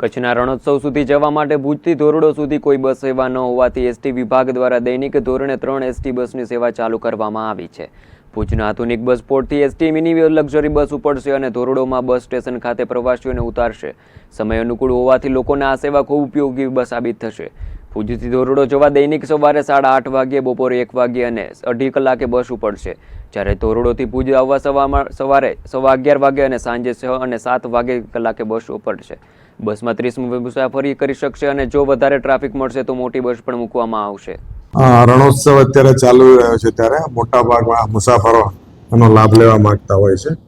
કચ્છના રણોત્સવ સુધી જવા માટે ભુજથી ધોરડો સુધી કોઈ બસ સેવા ન હોવાથી એસટી વિભાગ દ્વારા દૈનિક ધોરણે ત્રણ એસટી બસની સેવા ચાલુ કરવામાં આવી છે. ભુજના આધુનિક બસ પોર્ટથી એસટી મિની લક્ઝરી બસ ઉપડશે અને ધોરડોમાં બસ સ્ટેશન ખાતે પ્રવાસીઓને ઉતારશે. સમય અનુકૂળ હોવાથી લોકોને આ સેવા ખૂબ ઉપયોગી બસ સાબિત થશે. ભુજથી ધોરડો જવા દૈનિક સવારે સાડા આઠ વાગ્યે બપોરે એક વાગ્યે અને અઢી કલાકે બસ ઉપડશે. જ્યારે ધોરડોથી ભુજ આવવા સવારે સવા અગિયાર વાગે અને સાંજે છ અને સાત વાગે કલાકે બસ ઉપડશે. બસમાં ત્રીસ મુસાફરી કરી શકશે અને જો વધારે ટ્રાફિક મળશે તો મોટી બસ પણ મૂકવામાં આવશે. રણોત્સવ અત્યારે ચાલુ રહ્યો છે ત્યારે મોટા ભાગના મુસાફરો એનો લાભ લેવા માંગતા હોય છે.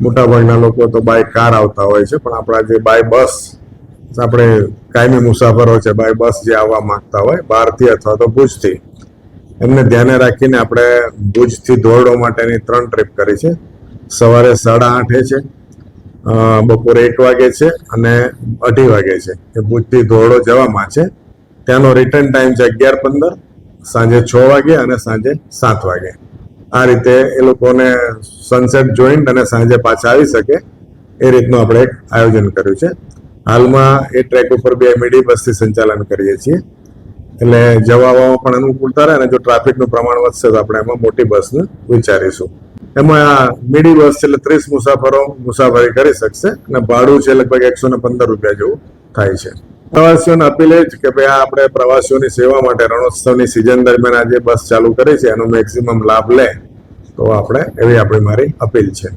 મોટા ભાગના લોકો તો બાય કાર આવતા હોય છે, પણ આપણા જે બાય બસ આપણે કાયમી મુસાફરો છે, બાય બસ જે આવવા માંગતા હોય, બહારથી અથવા તો ભુજથી. એમને ધ્યાને રાખીને આપણે ભુજથી ધોરડો માટેની ત્રણ ટ્રીપ કરી છે. સવારે સાડા આઠે છે બપોરે એક વાગે છે અને અઢી વાગે છે એ ભુજથી ધોરડો જવામાં છે. ત્યાંનો રિટર્ન ટાઈમ છે અગિયાર પંદર, સાંજે છ વાગે અને સાંજે સાત વાગે. આ રીતે એ લોકોને સનસેટ જોઈન્ટ અને સાંજે પાછા આવી શકે. એ રીતનું આપણે એક આયોજન કર્યું છે. હાલમાં એ ટ્રેક ઉપર બે મીડી બસથી સંચાલન કરીએ છીએ. એટલે જવા આવવામાં પણ અનુકૂળતા રહે અને જો ટ્રાફિકનું પ્રમાણ વધશે તો આપણે એમાં મોટી બસનું વિચારીશું. એમાં આ મીડી બસ છે એટલે ત્રીસ મુસાફરો મુસાફરી કરી શકશે અને ભાડું છે લગભગ એકસો ને પંદર રૂપિયા જેવું થાય છે. પ્રવાસીઓને અપીલ એ જ કે ભાઈ આ આપણે પ્રવાસીઓની સેવા માટે રણોત્સવની સિઝન દરમિયાન આ જે બસ ચાલુ કરી છે એનો મેક્સિમમ લાભ લે તો આપણે એવી આપણી મારી અપીલ છે.